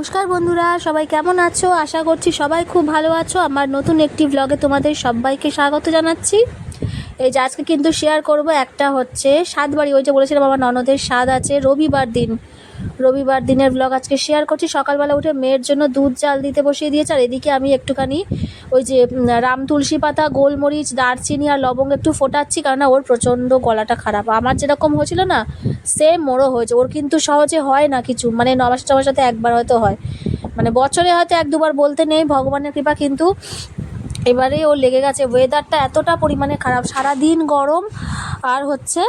নমস্কার বন্ধুরা, সবাই কেমন আছো? আশা করছি সবাই খুব ভালো আছো। আমার নতুন একটি ব্লগে তোমাদের সবাইকে স্বাগত জানাচ্ছি। এই যে আজকে কিন্তু শেয়ার করব একটা হচ্ছে সাত বাড়ি। ওই যে বলেছিলাম আমার ননদের স্বাদ আছে। রবিবার দিন রবিবার দিনের ব্লগ আজকে শেয়ার করছি। সকালবেলা উঠে মেয়ের জন্য দুধ জাল দিতে বসিয়ে দিয়েছে, আর এদিকে আমি একটুখানি ওই যে রাম তুলসী পাতা, গোলমরিচ, দারচিনি আর লবঙ্গ একটু ফোটাচ্ছি কারণ ওর প্রচণ্ড গলাটা খারাপ। আমার যেরকম হয়েছিল না সেম ওরও হয়েছে। ওর কিন্তু সহজে হয় না কিছু মানে ন মাস সাথে একবার হয়তো হয়। মানে বছরে হয়তো এক দুবার বলতে নেই, ভগবানের কৃপা, কিন্তু এবারে ও লেগে গেছে। ওয়েদারটা এতটা পরিমাণে খারাপ সারা দিন গরম, আর হচ্ছে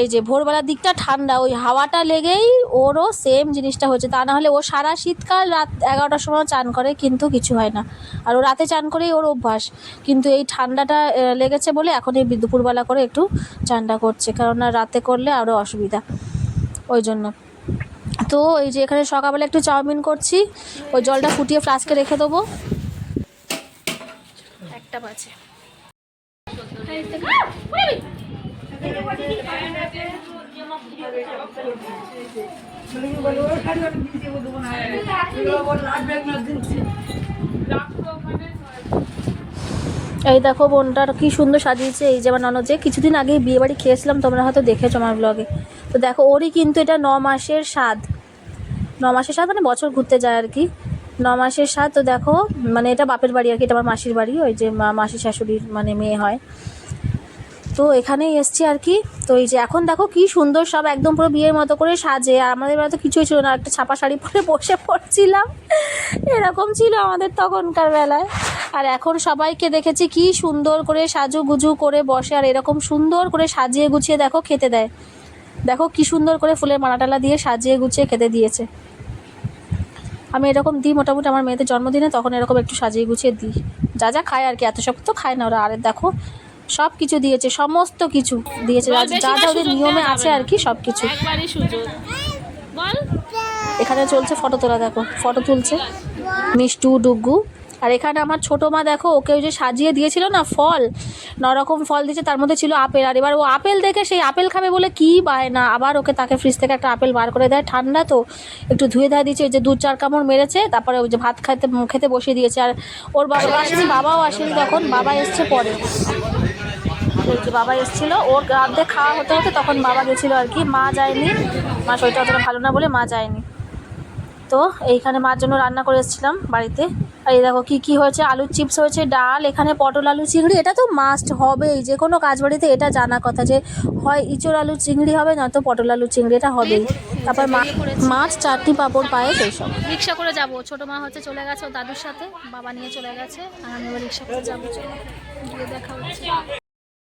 এই যে ভোরবেলার দিকটা ঠান্ডা, ওই হাওয়াটা লেগেই ওরও সেম জিনিসটা হচ্ছে। তা না হলে ও সারা শীতকাল রাত এগারোটার সময় চান করে, কিন্তু কিছু হয় না। আর ও রাতে চান করেই ওর অভ্যাস। কিন্তু এই ঠান্ডাটা লেগেছে বলে এখন এই দুপুরবেলা করে একটু চানটা করছে। কেননা রাতে করলে আরও অসুবিধা। ওই জন্য। তো এই যে এখানে সকালবেলা একটু চাউমিন করছি। ওই জলটা ফুটিয়ে ফ্লাস্কে রেখে দেবো। একটা বাজে। এই দেখো বোনটার কি সুন্দর সাজিয়েছে, এই যে আমার ননদ যে কিছুদিন আগে বিয়ে বাড়ি খেয়েছিলাম, তোমরা হয়তো দেখেছ আমার ব্লগে তো দেখো, ওরই কিন্তু এটা ন মাসের স্বাদ। ন মাসের স্বাদ মানে বছর ঘুরতে যায় আর কি। ন মাসের স্বাদ, তো দেখো মানে এটা বাপের বাড়ি আর কি, এটা আমার মাসির বাড়ি, ওই যে মা মাসি শাশুড়ির মানে মেয়ে হয়। তো এখানেই এসছি আর কি। তো এই যে এখন দেখো কি সুন্দর সব একদম পুরো বিয়ের মতো করে সাজে। আর আমাদের বেলা তো কিছুই ছিল না, একটা ছাপা শাড়ি পরে বসে পড়ছিলাম। এরকম ছিল আমাদের তখনকার বেলায়। আর এখন সবাইকে দেখেছি কি সুন্দর করে সাজু গুজু করে বসে, আর এরকম সুন্দর করে সাজিয়ে গুছিয়ে দেখো খেতে দেয়। দেখো কি সুন্দর করে ফুলের মালাটালা দিয়ে সাজিয়ে গুছিয়ে খেতে দিয়েছে। আমি এরকম দিই মোটামুটি আমার মেয়েদের জন্মদিনে, তখন এরকম একটু সাজিয়ে গুছিয়ে দিই। যা যা খায় আর কি, এত সব তো খায় না ওরা। আর দেখো সব কিছু দিয়েছে সমস্ত কিছু দিয়েছে। যা যা ওদের নিয়মে আছে আর কি সব কিছু এখানে চলছে ফটো তোলা দেখো ফটো তুলছে মিষ্টু ডুগু। আর এখানে আমার ছোটো মা দেখো ওকে ওই যে সাজিয়ে দিয়েছিল না ফল। নরকম ফল দিয়েছে তার মধ্যে ছিল আপেল। আর এবার ও আপেল দেখে সেই আপেল খাবে বলে কী বায় না আবার ওকে তাকে ফ্রিজ থেকে একটা আপেল বার করে দেয় ঠান্ডা তো। একটু ধুয়ে ধুয়ে দিয়েছে ওই যে দু চার কামড় মেরেছে তারপরে ওই যে ভাত খাইতে খেতে বসিয়ে দিয়েছে। আর ওর বাবা আসেনি বাবাও আসেনি তখন বাবা এসছে পরে। যে বাবা এসেছিল, ওর অর্ধেক খাওয়া হতে হতে তখন বাবা গেছিল আর কি, মা যায়নি। মা শরীরটা অতটা ভালো না বলে মা যায়নি। তো এইখানে মার জন্য রান্না করে এসেছিলাম বাড়িতে। আর এই দেখো কী কী হয়েছে? আলুর চিপস হয়েছে, ডাল, এখানে পটল আলু, চিংড়ি, এটা তো মাস্ট হবেই। যে কোনো কাজ বাড়িতে এটা জানা কথা যে, হয় ইঁচড় আলু, চিংড়ি হবে নয়তো পটল আলু, চিংড়ি, এটা হবেই। তারপর মাছ, চাটনি, পাঁপড়, পায়েস সব রিক্সা করে যাব। ছোট মা হচ্ছে চলে গেছে, ওর দাদুর সাথে। বাবা নিয়ে চলে গেছে, আর আমি রিক্সা করে যাব দেখা হচ্ছে।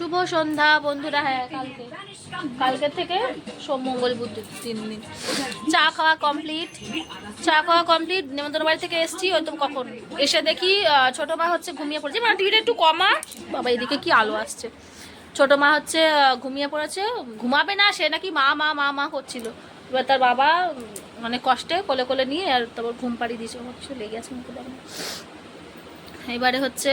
শুভ সন্ধ্যা বন্ধুরা হ্যাঁ কালকে। কালকে থেকে সোম, মঙ্গল, বুধ তিন দিন। চা খাওয়া কমপ্লিট। চা খাওয়া কমপ্লিট। নেমন্তন্ন বাড়ি থেকে এসছি, ওই তো কখন? এসে দেখি ছোটো মা হচ্ছে ঘুমিয়ে পড়েছে। মানে টিভিটা একটু কমা। বাবা, এদিকে কি আলো আসছে। ছোটো মা হচ্ছে ঘুমিয়ে পড়েছে। ঘুমাবে না, সে নাকি মা মা মা মা করছিল। এবার তার বাবা মানে কষ্টে কোলে কোলে নিয়ে, আর তারপর ঘুম পাড়িয়ে দিয়েছে। আমার কিছু লেগে আছে, মুখে এবারে হচ্ছে,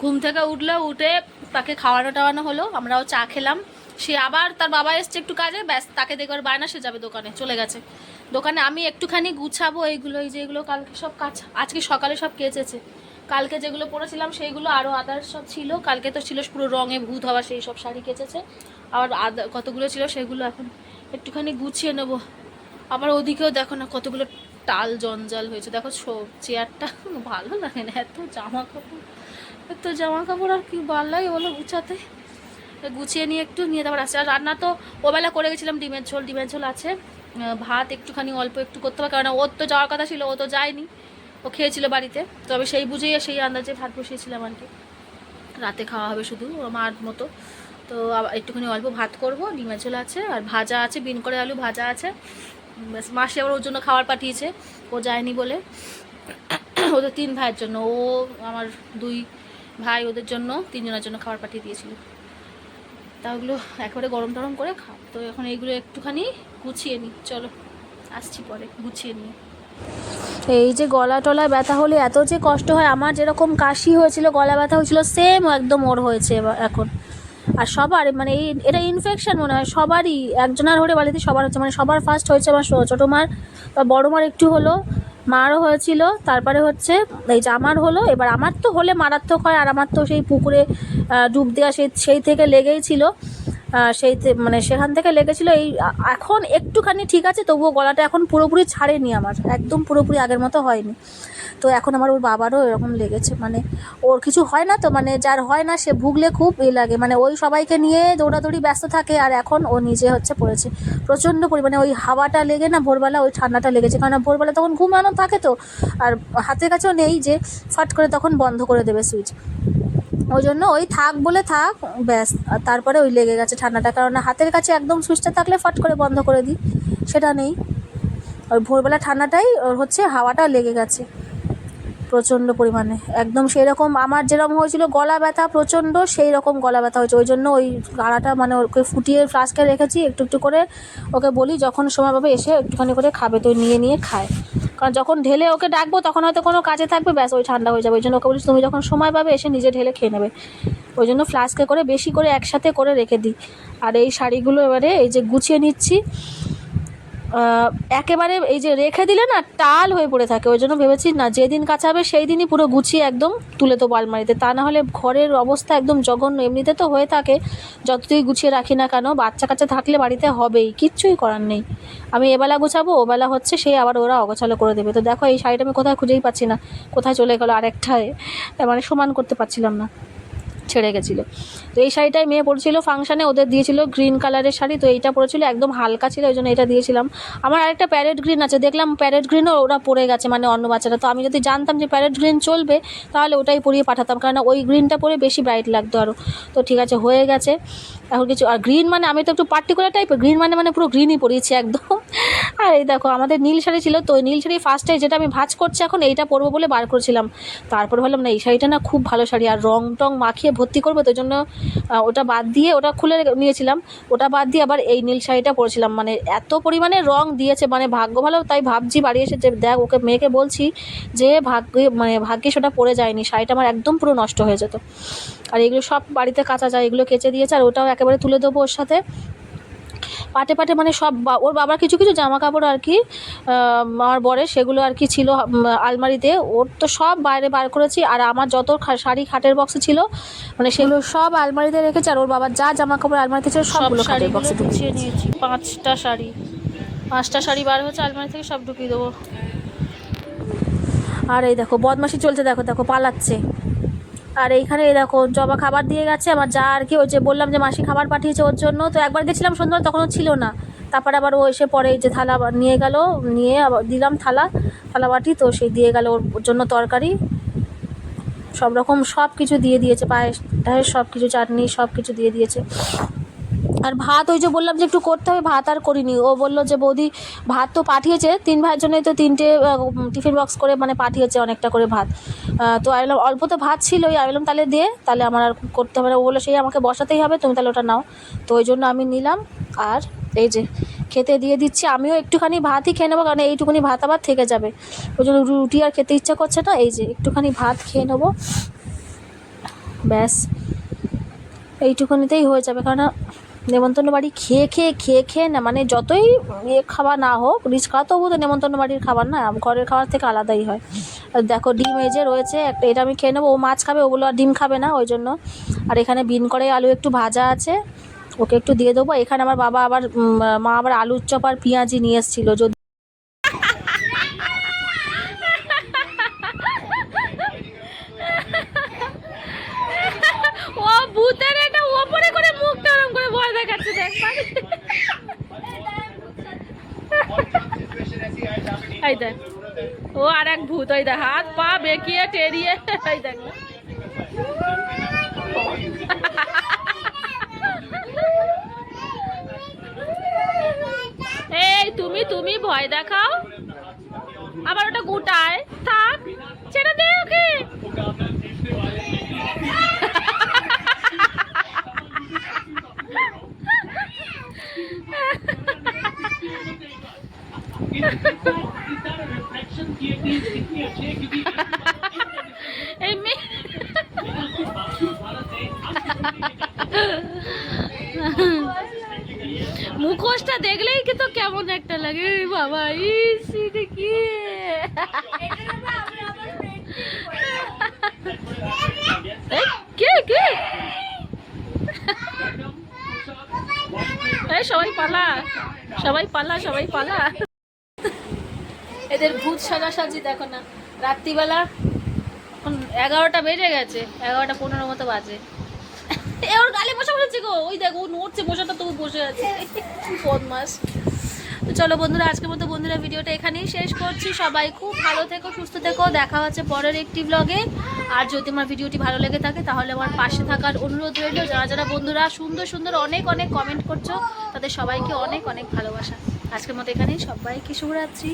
ঘুম থেকে উঠল, উঠে তাকে খাওয়ানো টাওয়ানো হলো, আমরাও চা খেলাম। সে আবার তার বাবা এসছে একটু কাজে, ব্যাস, তাকে দেখবার বায়না, সে যাবে দোকানে, চলে গেছে। দোকানে আমি একটুখানি গুছাবো এইগুলো, এই যেগুলো কালকে সব কাজ, আজকে সকালে সব কেচেছে। কালকে যেগুলো পরেছিলাম সেইগুলো আরও আদার্স সব ছিল। কালকে তো ছিল পুরো রঙে ভূত হওয়া, সেই সব শাড়ি কেচেছে। আবার কতগুলো ছিল, সেগুলো এখন একটুখানি গুছিয়ে নেব। আবার ওদিকেও দেখো না কতগুলো টাল জঞ্জাল হয়েছে। দেখো চেয়ারটা ভালো লাগে না, এত জামা কাপড় এত জামা কাপড় আর কি ভালো লাগে বলো গুছাতে। গুছিয়ে নিয়ে একটু নিয়ে তারপর আসছে। আর রান্না তো ওবেলা করে গেছিলাম, ডিমের ঝোল ডিমের ঝোল আছে। ভাত একটুখানি অল্প একটু করতে হবে কারণ ওর তো যাওয়ার কথা ছিল, ও তো যায়নি। ও খেয়েছিল বাড়িতে। তবে সেই বুঝেই সেই আন্দাজে ভাত বসিয়েছিলাম আর কি। রাতে খাওয়া হবে শুধু মার মতো। তো একটুখানি অল্প ভাত করব, ডিমের ঝোল আছে, আর ভাজা আছে, বিন করে আলু ভাজা আছে। মাসি আবার ওর জন্য খাবার পাঠিয়েছে। ও যায়নি বলে। ওদের তিন ভাইয়ের জন্য। ও, আমার দুই ভাই ওদের জন্য, তিনজনের জন্য খাবার পাঠিয়ে দিয়েছিল। তা ওগুলো একবারে গরম টরম করে খাও। তো এখন এইগুলো একটুখানি গুছিয়ে নিই চলো, আসছি পরে, গুছিয়ে নিই এই যে গলা টলা ব্যথা হলে এত যে কষ্ট হয়, আমার যেরকম কাশি হয়েছিল, গলা ব্যথা হয়েছিল সেম একদম ওর হয়েছে এখন। আর সবার মানে এই, এটা ইনফেকশন মনে হয়, সবারই, একজনের হলে বাড়িতে সবার হচ্ছে মানে সবার ফার্স্ট হয়েছে আমার ছোট মার, বা বড় মার একটু হলো, মারও হয়েছিল, তারপরে হচ্ছে এই যে আমার হলো, এবার আমার তো হলে মারাত্মক হয়, আর আমার তো সেই পুকুরে ডুব দেওয়া সেই সেই থেকে লেগেই ছিল। সেই মানে সেখান থেকে লেগেছিল। এই এখন একটুখানি ঠিক আছে, তবুও গলাটা এখন পুরোপুরি ছাড়েনি আমার। একদম পুরোপুরি আগের মতো হয়নি। তো এখন আমার ওর বাবারও এরকম লেগেছে। মানে ওর কিছু হয় না তো মানে যার হয় না সে ভুগলে খুব এ লাগে। মানে ওই সবাইকে নিয়ে দৌড়াদৌড়ি ব্যস্ত থাকে, আর এখন ও নিজে হচ্ছে পড়েছে। প্রচণ্ড পরিমাণে ওই হাওয়াটা লেগে না, ভোরবেলা ওই ঠান্ডাটা লেগেছে। কারণ ভোরবেলা তখন ঘুমানো থাকে তো। আর হাতের কাছেও নেই যে, ফাট করে তখন বন্ধ করে দেবে সুইচ। ওই জন্য ওই থাক বলে থাক, ব্যাস। তারপরে ওই লেগে গেছে ঠান্ডাটা, কারণ হাতের কাছে একদম সুইচটা থাকলে ফট করে বন্ধ করে দিই, সেটা নেই। ওই ভোরবেলা ঠান্ডাটাই ওর হচ্ছে হাওয়াটা লেগে গেছে প্রচণ্ড পরিমাণে। একদম সেই রকম আমার যেরকম হয়েছিল গলা ব্যথা প্রচণ্ড সেই রকম গলা ব্যথা হয়েছে। ওই জন্য ওই গাড়াটা মানে ওকে ফুটিয়ে ফ্লাস্কে রেখেছি, একটু একটু করে ওকে বলি, যখন সময় পাবে এসে একটুখানি করে খাবে, তো নিয়ে নিয়ে খায়। কারণ যখন ঢেলে ওকে ডাকবো, তখন হয়তো কোনো কাজে থাকবে, ব্যাস ওই ঠান্ডা হয়ে যাবে। ওই জন্য ওকে বলিস তুমি যখন সময় পাবে, এসে নিজে ঢেলে খেয়ে নেবে। ওই জন্য ফ্লাস্কে করে, বেশি করে একসাথে করে রেখে দিই। আর এই শাড়িগুলো এবারে, এই যে গুছিয়ে নিচ্ছি একেবারে এই যে রেখে দিলে না টাল হয়ে পড়ে থাকে। ওই জন্য ভেবেছি না, যেদিন কাচাবে সেই দিনই পুরো গুছিয়ে একদম তুলে দেবো আলমারিতে। তা না হলে ঘরের অবস্থা একদম জঘন্য। এমনিতে তো হয়ে থাকে, যতই গুছিয়ে রাখি না কেন, বাচ্চা কাচ্চা থাকলে বাড়িতে হবেই, কিচ্ছুই করার নেই। আমি এবেলা গুছাবো, ওবেলা হচ্ছে সেই আবার ওরা অগোছালো করে দেবে। তো দেখো, এই শাড়িটা আমি কোথায় খুঁজেই পাচ্ছি না, কোথায় চলে গেলো আরেকটায় মানে সমান করতে পারছিলাম না। ছেড়ে গেছিল। তো এই শাড়িটাই মেয়ে পরেছিল ফাংশানে ওদের দিয়েছিল গ্রিন কালারের শাড়ি, তো এইটা পরেছিল একদম হালকা ছিল ওই জন্য এটা দিয়েছিলাম। আমার আরেকটা প্যারেট গ্রিন আছে, দেখলাম প্যারেট গ্রিনও ওরা পরে গেছে মানে অন্য বাচ্চারা। তো আমি যদি জানতাম যে প্যারেট গ্রিন চলবে, তাহলে ওটাই পরিয়ে পাঠাতাম কারণ ওই গ্রিনটা পরে বেশি ব্রাইট লাগতো আরও তো ঠিক আছে, হয়ে গেছে। এখন কিছু, আর গ্রিন মানে আমি তো একটু পার্টিকুলার টাইপের গ্রিন মানে মানে পুরো গ্রিনই পরিয়েছি একদম। আর এই দেখো, আমাদের নীল শাড়ি ছিল, তো নীল শাড়ি ফার্স্টে যেটা আমি ভাজ করছি এখন, এইটা পরবো বলে বার করেছিলাম। তারপর ভাবলাম, না, এই শাড়িটা না খুব ভালো শাড়ি, আর রং টং মাখিয়ে ভর্তি করব, তো জন্য ওটা বাদ দিয়ে ওটা খুলে নিয়েছিলাম। ওটা বাদ দিয়ে আবার এই নীল শাড়িটা পরেছিলাম। মানে এত পরিমাণে রং দিয়েছে মানে ভাগ্য ভালো, তাই ভাবছি বাড়ি এসে যে দেখ, ওকে মেয়েকে বলছি যে ভাগ্য মানে ভাগ্যে সেটা পরে যায়নি, শাড়িটা আমার একদম পুরো নষ্ট হয়ে যেত। আর এগুলো সব বাড়িতে কাঁচা যায়, এগুলো কেচে দিয়েছে, আর ওটাও একেবারে তুলে দেবো ওর সাথে। পাটে পাটে মানে সব ওর বাবার কিছু কিছু জামা কাপড় আর কি আমার বরে সেগুলো আর কি ছিল আলমারিতে। ওর তো সব বাইরে বার করেছি আর আমার যত শাড়ি খাটের বক্সে ছিল মানে সেগুলো সব আলমারিতে রেখেছি আর ওর বাবার যা জামা কাপড় আলমারিতে ছিল সবগুলো খাটের বক্সে ঢুকিয়ে নিয়েছি পাঁচটা শাড়ি। পাঁচটা শাড়ি বার হচ্ছে আলমারি থেকে সব ঢুকিয়ে দেবো। আর এই দেখো বদমাশি চলছে দেখো দেখো পালাচ্ছে। আর এইখানে এরকম জবা খাবার দিয়ে গেছে। আমার যা আর কি ওই যে বললাম যে মাসি খাবার পাঠিয়েছে ওর জন্য। তো একবার গেছিলাম সন্ধ্যা তখনও ছিল না। তারপরে আবার ও এসে পরে যে থালা নিয়ে গেল, নিয়ে আবার দিলাম থালা থালা বাটি। তো সে দিয়ে গেল ওর জন্য তরকারি। সব রকম সব কিছু দিয়ে দিয়েছে, পায়েস টায়েস সব কিছু চাটনি সব কিছু দিয়ে দিয়েছে। আর ভাত ওই যে বললাম যে একটু করতে হবে, ভাত আর করিনি। ও বলল যে বৌদি ভাত তো পাঠিয়েছে, তিন ভাইয়ের জন্যই তো তিনটে টিফিন বক্স করে মানে পাঠিয়েছে অনেকটা করে ভাত। তো আমি বললাম অল্প তো ভাত ছিলই আমি বললাম, তাহলে দে, তাহলে আমার আর করতে হবে না। ও বলল, সেই আমাকে বসাতেই হবে, তুমি তাহলে ওটা নাও। তো ওই জন্য আমি নিলাম, আর এই যে খেতে দিয়ে দিচ্ছি। আমিও একটুখানি ভাতই খেয়ে নেব, কারণ এইটুকুনি ভাত আবার থেকে যাবে। ওই জন্য রুটি আর খেতে ইচ্ছা করছে না, এই যে একটুখানি ভাত খেয়ে নেব। ব্যাস, এইটুকুনিতেই হয়ে যাবে কারণ নেমন্তন্ন বাড়ি খেয়ে খেয়ে খেয়ে খেয়ে না মানে যতই ইয়ে খাওয়া না হোক, রিচ খাওয়া তবু তো নেমন্তন্ন বাড়ির খাবার না, ঘরের খাবার থেকে আলাদাই হয়। দেখো ডিম এই যে রয়েছে, একটা এটা আমি খেয়ে নেব, ও মাছ খাবে ওগুলো আর ডিম খাবে না, ওই জন্য। আর এখানে বিন করে আলু একটু ভাজা আছে, ওকে একটু দিয়ে দেবো। এখানে আমার বাবা আবার মা আবার আলুর চপ আর পেঁয়াজি নিয়ে এসেছিল যদি ও ভূতের এটা ওপরে করে মুখটা ওরম করে ভয় দেখাচ্ছে দেখ এই দেখ ও আর এক ভূত দেখ হাত পা বেঁকিয়ে টেরিয়ে। এই দেখ। এই, তুমি তুমি ভয় দেখাও। আবার ওটা গুটায়। থাক, ছেড়ে দে ওকে। এই মুখোশটা দেখলেই কি তো কেমন একটা লাগে। বাবা ইসি কি? কে কে? সবাই পালা সবাই পালা সবাই পালা। এদের ভূত সাজাসাজি, দেখো না। রাত্রিবেলা এগারোটা বেজে গেছে, এগারোটা পনেরো মতো বাজে। এ, ওর গালে বসে বসেছে গো। ওই দেখো, ও নড়ছে, বসাটা তবু বসে আছে। বদমাস। তো চলো বন্ধুরা, আজকের মতো বন্ধুরা ভিডিওটা এখানেই শেষ করছি। সবাই খুব ভালো থেকো, সুস্থ থেকো। দেখা হচ্ছে পরের একটি ব্লগে আর যদি আমার ভিডিওটি ভালো লেগে থাকে, তাহলে আমার পাশে থাকার অনুরোধ রইল। যারা যারা বন্ধুরা সুন্দর সুন্দর অনেক অনেক কমেন্ট করছ, তাদের সবাইকে অনেক অনেক ভালোবাসা। আজকের মতো এখানেই সবাইকে শুভরাত্রি।